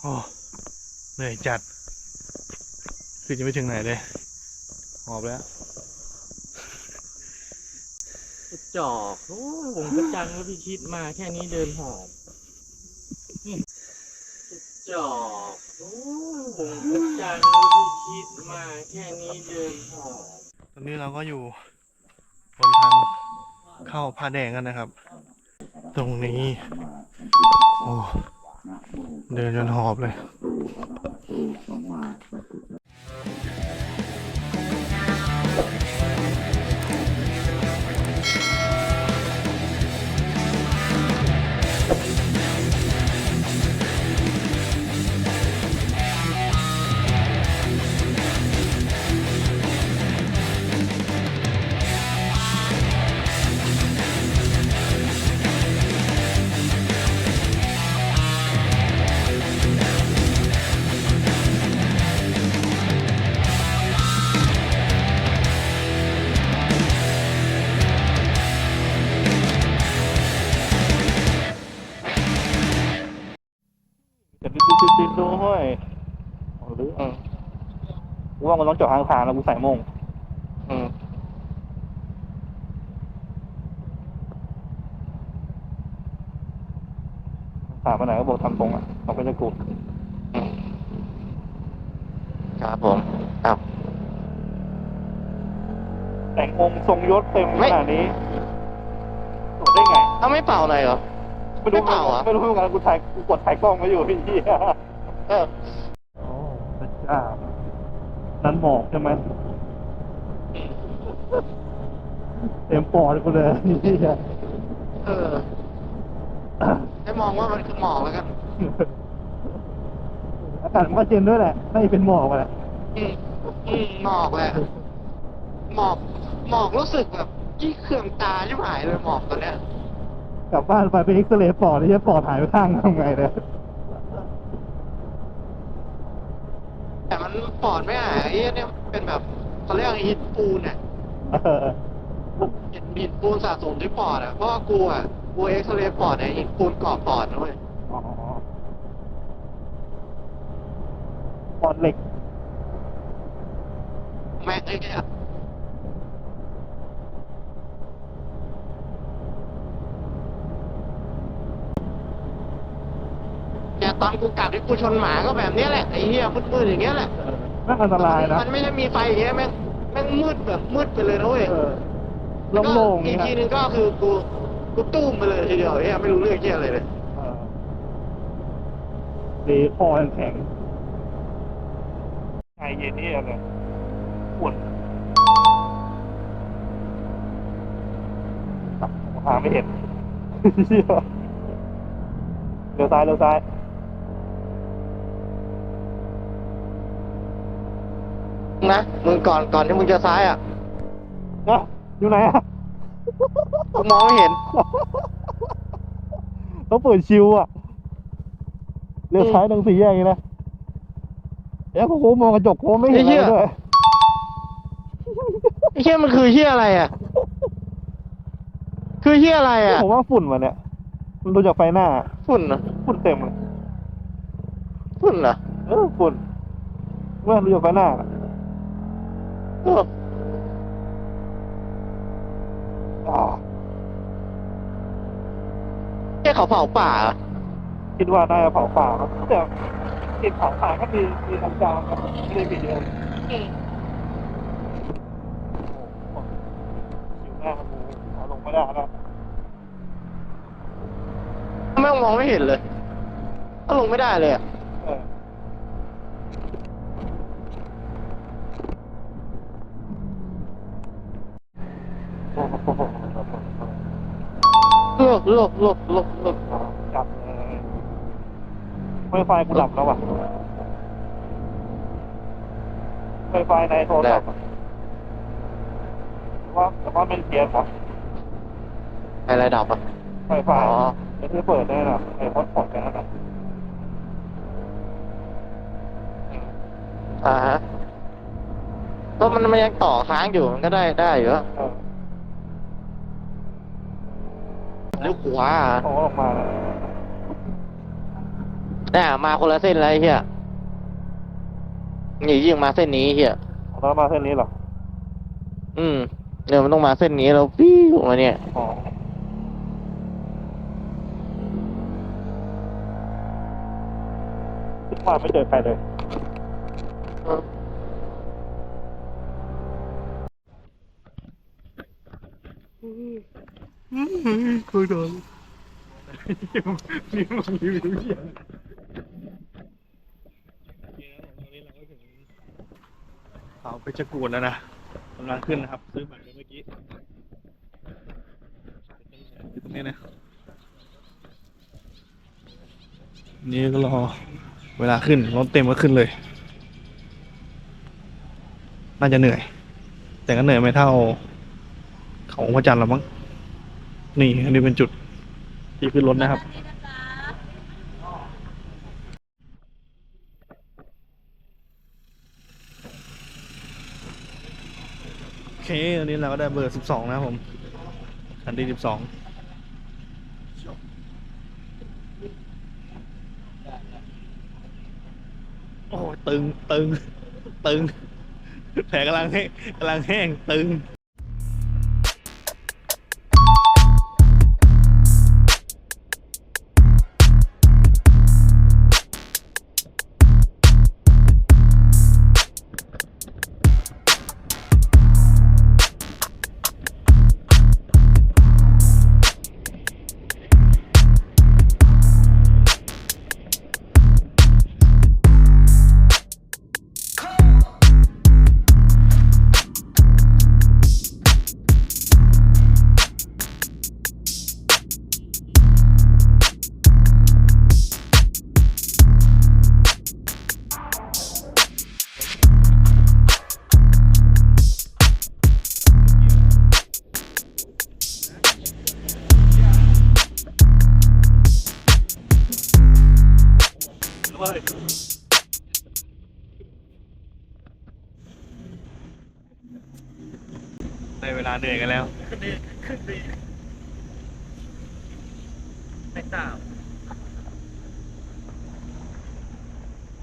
โอ้เหนื่อยจัด คือจะไม่ถึงไหนเลย หอบแล้วกระจอกโอ้วงกระจังแล้วพี่ชิดมาแค่นี้เดินหอบกระจอกโอ้วงกระจังแล้วพี่ชิดมาแค่นี้เดินหอบตอนนี้เราก็อยู่บนทางเข้าผ้าแดงกันนะครับ ตรงนี้ โอ้ เดินจนหอบเลย มันต้องจอดทางทางแล้วกูใส่โมงอืมถามมาไหนก็บอกทำตรงอะเขาก็จะกูครับผมครับแต่งองค์ทรงยศเต็มไม่ขนาดนี้ตรวจได้ไงเอาไม่เป่าอะไรเหรอ ไม่รู้ไม่เป่าเหรอไม่รู้เหมือนกันกูถ่ายกูกดถ่ายกล้องไว้อยู่พี่เหี้ยเออโอ้พระเจ้า นั้นหมอกใช่ไหมเต็มปอดกูเลยพี่เหี้ยเออให้มองว่ามันคือหมอกแล้วกัน อากาศมันก็เย็นด้วยแหละน่าจะเป็นหมอกแหละอืมอืมหมอกแหละ หมอก หมอกรู้สึกแบบยี่เคืองตาชิบหายเลยหมอกตัวเนี้ย กลับบ้านไปไปเอ็กซเรย์ปอดที่ปอดหายไปข้างทำไงเนี่ย แต่มัน ปอดไม่หายไอ้เนี่ยเป็นแบบเขาเรียกว่าหินปูนอะเออหินหินปูนสะสมที่ปอดอะเพราะว่ากูอะกูเอ็กซเรย์ปอดเนี่ยหินปูนเกาะปอดนะเว้ยอ๋อปอดเหล็กแม่งไอ้เนี่ยเนี่ยตอนกูกลับที่กูชนหมาก็แบบเนี้ยแหละไอ้เหี้ยมืดๆอย่างเงี้ยแหละ น่าอันตรายนะมันไม่ใช่มีไฟอย่างเงี้ยแม่งแม่งมืดแบบมืดไปเลยนะเว้ยเออโล่งๆอีนี่กนะทีนึงก็คือกูกูตุ้มไปเลยทีเดียวเฮียไม่รู้เรื่องเฮียอะไรเลยเออดีคอแข็งไอเย็นนี่อะไรปวดหาไม่เห็นเหี้ยเลี้ยวซ้ายเลี้ยวซ้าย นะ มึงก่อนก่อนที่มึงจะซ้ายอะนะอยู่ไหนอะกูมองไม่เห็นต้องเปิดชิวอะเลี้ยวซ้ายตรงสี่แยกนี่นะเดี๋ยวกูมองกระจกกูไม่เห็นไอ้เหี้อะไรยด้วยไอ้เฮียมันคือเฮียอะไรอะ คือเฮียอะไรอะ ผมว่าฝุ่นมันเนี่ย มันดูจากไฟหน้า ฝุ่นเหรอฝุ่นเต็มเลยฝุ่นเหรอเออฝุ่นเมื่อดูจากไฟหน้าน่ะเอออ่า แค่เขาเผาป่าเหรอคิดว่าน่าจะเผาป่าครับแต่กลินเผาป่าก็มีมีน้ำจางครับไม่ได้มีเยอะชิวหน้ากูเอาลงไม่ได้นะแม่งมองไม่เห็นเลยก็ลงไม่ได้เลยอะเออ โลกโลกโลกโลกโลกจับเลยไฟไฟกูดับแล้วว่ะไฟไฟในโทรศัพท์อะว่าแต่ว่ามันเพี้ยนครับอะไรดับอะไฟฟ้าอ๋อไม่ได้เปิดได้หรอไอ้ฮอตพอตกันนั่นน่ะอ่าฮะก็มันมันยังต่อค้างอยู่มันก็ได้ได้อยู่อะ เออเลี้ยวขวาอะเขาออกมาแล้วน่ะมาคนละเส้นเลยไอ้เฮียนี่ยิ่งมาเส้นนี้ไอ้เฮียเรามาเส้นนี้เหรอ อืมเนี่ยมันต้องมาเส้นนี้แล้วปิ้วมาเนี่ยอ๋อขึ้นมาไม่เจอใครเลย คุยโดนนี่มันรีวิวเหี้ยเขาไปจะกูดแล้วนะกำลังขึ้นนะครับ ซื้อบัตรไปเมื่อกี้อยู่ตรงนี้นะ นี่ก็รอ เวลาขึ้นรถเต็มก็ขึ้นเลย น่าจะเหนื่อย แต่ก็เหนื่อยไม่เท่า เขาพระจันทร์หรอกมั้ง นี่อันนี้เป็นจุดที่ขึ้นรถนะครับ โอเค อันนี้เราก็ได้เบอร์สิบสองนะครับผมคันที่สิบสองโอ้ตึงตึงตึงแผลกำลังแห้งกำลังแห้งตึง เวลาเหนื่อยกันแล้วไม่ทราบ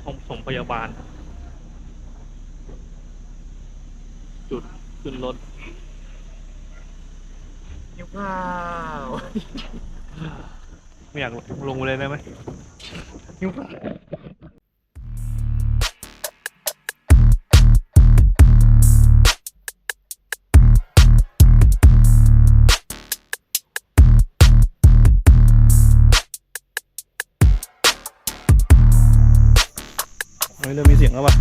ห้องสมพยาบาล จุดขึ้นรถนิ้วข้าวไม่อยากลงไปเลยได้ไหมยุ่งเฮ้ยเริ่มมีเสียงแล้วป่ะ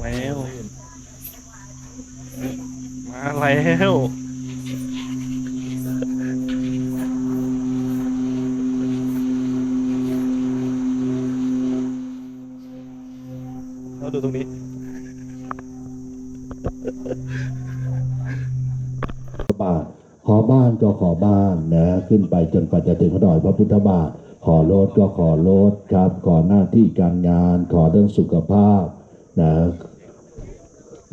แล้ว มาแล้วเราดูตรงนี้ บาทขอบ้านก็ขอบ้านนะ ขึ้นไปจนกว่าจะถึงพระดอยพระพุทธบาท ขอรถก็ขอรถครับ ขอหน้าที่การงาน ขอเรื่องสุขภาพนะ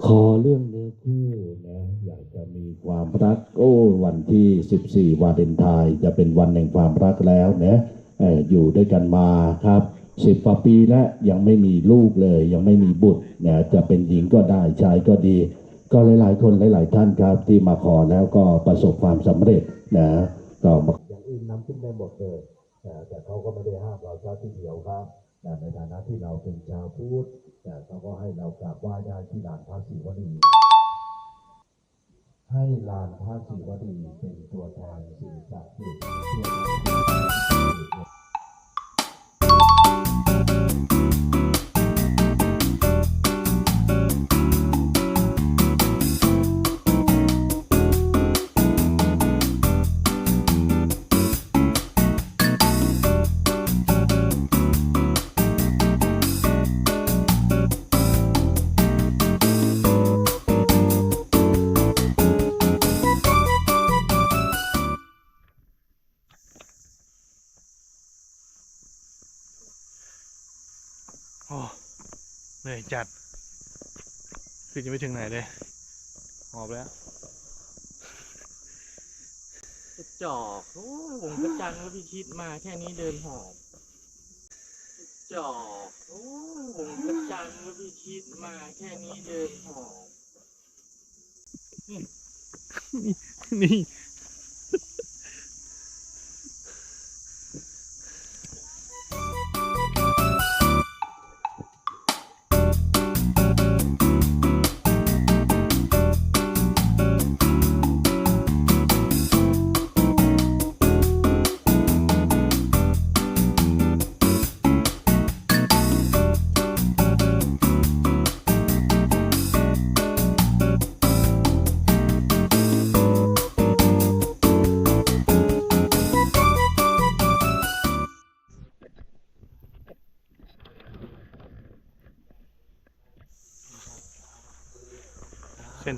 ขอเรื่องเนื้อคู่นะอยากจะมีความรักโอ้วันที่ 14 วาเลนไทน์จะเป็นวันแห่งความรักแล้วนะอยู่ด้วยกันมาครับสิบกว่าปีแล้วยังไม่มีลูกเลย ยังไม่มีบุตรนะจะเป็นหญิงก็ได้ชายก็ดี ก็หลาย ๆ คนหลาย ๆ ท่านครับ ที่มาขอแล้วก็ประสบความสำเร็จนะก็อกอย่างอื่นนำขึ้นได้หมดเลย แต่เขาก็ไม่ได้ห้ามเราซะที่เดียวครับแต่ในฐานะที่เราเป็นชาวพุทธแต่เขาก็ให้เรากราบไหว้ได้ที่ลานพระศิวลีให้ลานพระศิวลีเป็นตัวแทนสิ่งศักดิ์สิทธิ์ อ้เหนื่อยจัด คือจะไม่ถึงไหนเลยหอบแล้วจุดจจอกโอ้ผมก็จังแล้วพี่คิดมาแค่นี้เดินหอบจอกโอ้ผมก็จังแล้วพี่คิดมาแค่นี้เดินหอบ นี่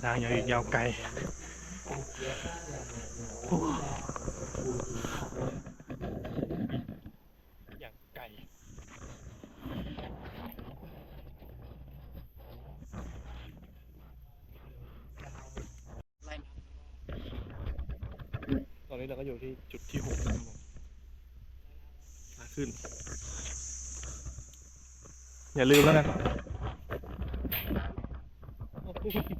ทางยาวยาวไกลโอ้อย่างไกลตอนนี้เราก็อยู่ที่จุดที่หกนะครับผมขาขึ้น อย่าลืมแล้วกัน โอ้โหเสีย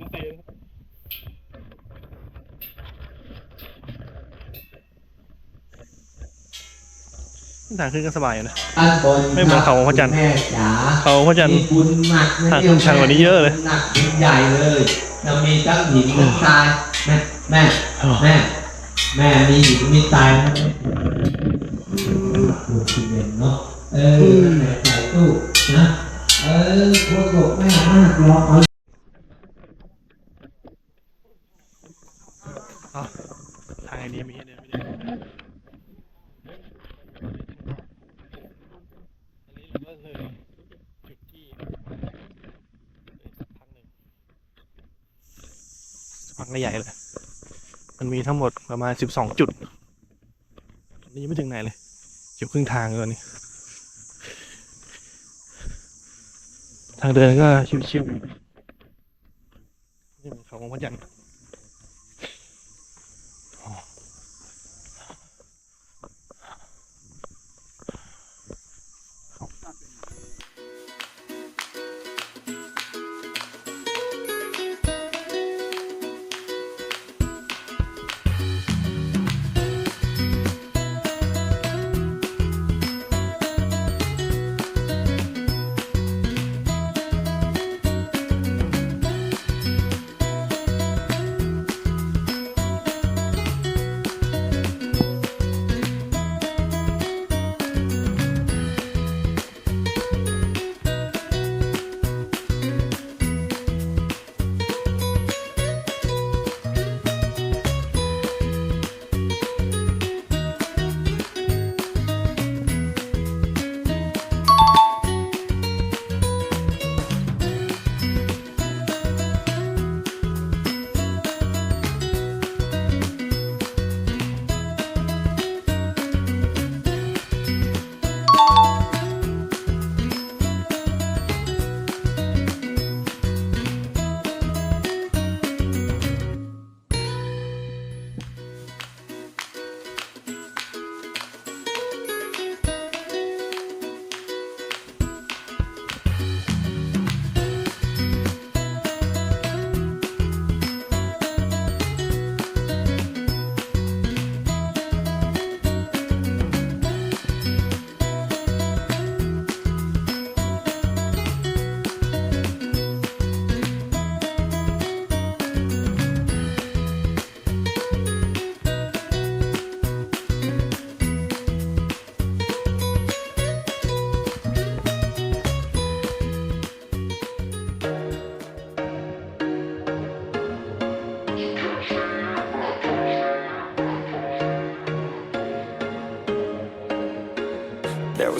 งทางขึ้นก็สบายอยู่นะอันบนไม่เหมือนเขาพระจันทร์แม่จ๋าเขาพระจันทร์ บุญหนักะทางขึ้นชันกว่านี้เยอะเลยหนักบุญใหญ่เลยเรามีทั้งหินทั้งทรายแม่แม่แม่แม่มีหินมีทรายนะดูซีเมนเนาะเออแม่ใส่ตู้นะเออพวกบอกแม่มากรอเอา อาทางไอ้นี้มีให้เดินไม่ได้อันนี้เราก็เลยจุดที่ยสักพักหนึ่งสักพักใหญ่เลย มันมีทั้งหมดประมาณสิบสองจุดอันนี้ยังไม่ถึงไหนเลยอยู่ครึ่งทางเลยตอนนี้ ทางเดินก็ชิวๆนี่เป็นเขาของพระจันทร์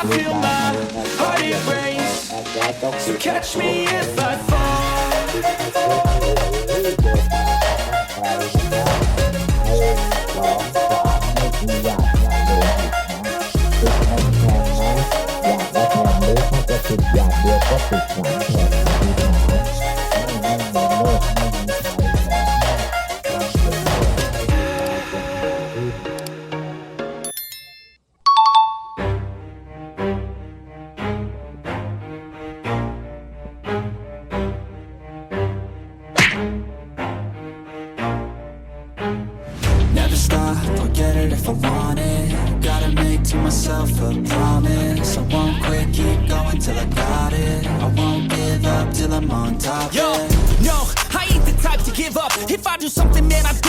I feel my heart erase. So catch me if I fall.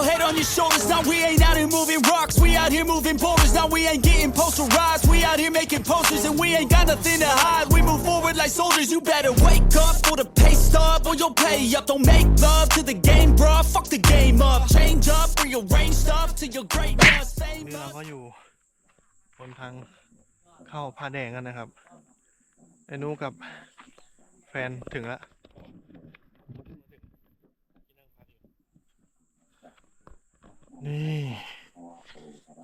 keep your head on your shoulders. Now we ain't out here moving rocks. We out here moving boulders. Now we ain't getting posterized. We out here making posters and we ain't got nothing to hide. We move forward like soldiers. You better wake up for the pay stub or you'll pay up. Don't make love to the game, bruh. Fuck the game up. Change up, rearrange stuff to your greatness. Fame นี่เราก็อยู่บนทางเข้าผาแดงกันนะครับ ไอ้นู้กับแฟนถึงแล้ว นี่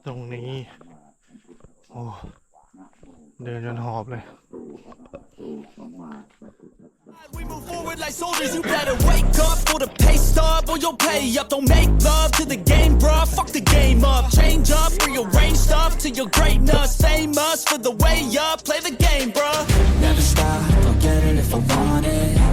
ตรงนี้ โอ้ เดินจนหอบเลย We move forward like soldiers, you better wake up for the pay stub or you'll pay up. Don't make love to the game, bruh. Fuck the game up. Change up, rearrange stuff to your greatness. Famous for the way up. Play the game, bruh. Never stop, I'll get it if I want it Gotta make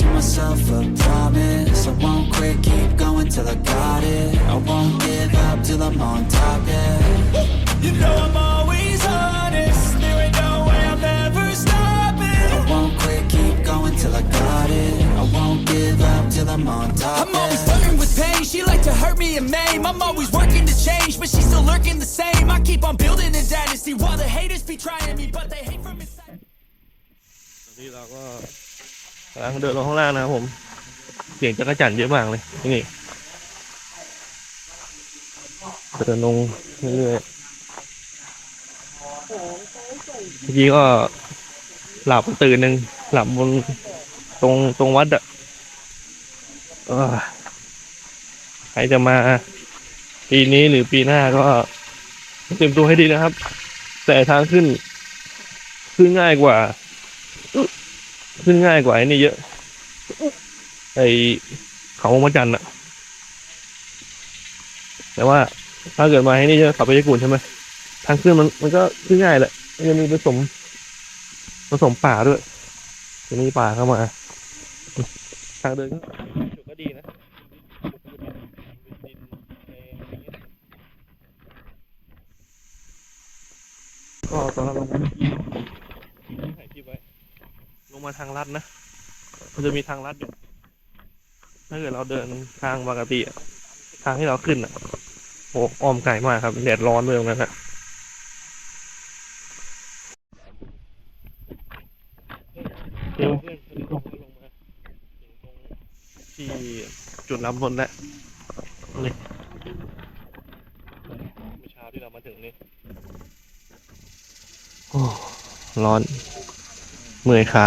to myself a promise I won't quit, keep going till I got it I won't give up till I'm on top, yeah You know I'm always honest. There ain't no way I'm ever stopping. I won't quit, keep going till I got it I won't give up till I'm on top, I'm always yeah flirting with pain. She like to hurt me and maim. I'm always working to change, but she's still lurking the same. I keep on building a dynasty while the haters be trying me, but they hate from inside. นี่เราก็กำลังเดินลงข้างล่างนะครับผมเสียงจักรจันเยอะมากเลยนี่เดินลงเรื่อยๆเมื่อกี้ก็หลับตื่นหนึ่งหลับบนตรงตรงวัดอะใครจะมา ปีนี้หรือปีหน้าก็เตรียมตัวให้ดีนะครับ แต่ทางขึ้น ขึ้นง่ายกว่า ขึ้นง่ายกว่าไอ้นี่เยอะ ไอเขาวงพระจันทร์อะแต่ว่าถ้าเกิดมาให้นี่จะขับไปญี่ปุ่นใช่ไหมทางขึ้นมันมันก็ขึ้นง่ายแหละมันจะมีผสมผสมป่าด้วยจะมีป่าเข้ามา ทางเดินก็ก็ดีนะก็ตอนนั้นลงมาถ่ายคลิปไว้ ล งมาทางลัดนะ มันจะมีทางลัดอยู่ ถ้าเกิดเราเดินทางปกติอะทางที่เราขึ้นอะโอ้อ้อมไกลมากครับแดดร้อนด้วยตรงนั้นนะเดี๋ยวเพื่อนลงมาที่จุดรับรถแล้วนี่เมื่อเช้าที่เรามาถึงนี่โอ้ร้อน เมื่อยขา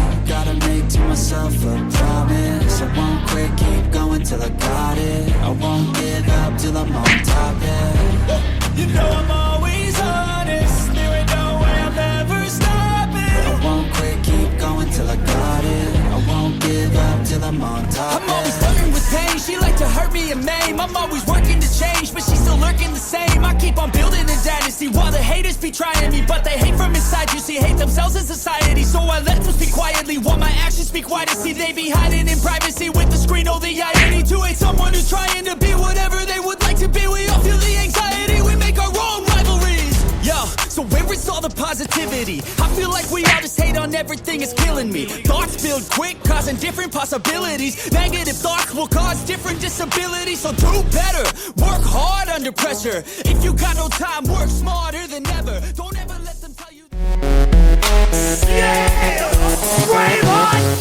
Gotta make to myself a promise I won't quit, keep going till I got it I won't give up till I'm on top, yeah You know I'm always honest. There ain't no way I'm ever stopping. I won't quit, keep going till I got it I won't give up till I'm on top, I'm always flirting with pain. She like to hurt me and maim. I'm always working to change, but she's still lurking the same. I keep on building a dynasty while the haters be trying me, but they hate inside. You see, hate themselves in society, so I let them speak quietly while my actions speak wider. See, they be hiding in privacy with the screen. Oh, the irony to hate someone who's trying to be whatever they would like to be. We all feel the anxiety. We make our own rivalries. Yo, so where is all the positivity? I feel like we all just hate on everything, it's killing me. Thoughts build quick, causing different possibilities. Negative thoughts will cause different disabilities. So do better, work hard under pressure. If you got no time, work smarter than ever. Don't ever let yeah! Brave heart!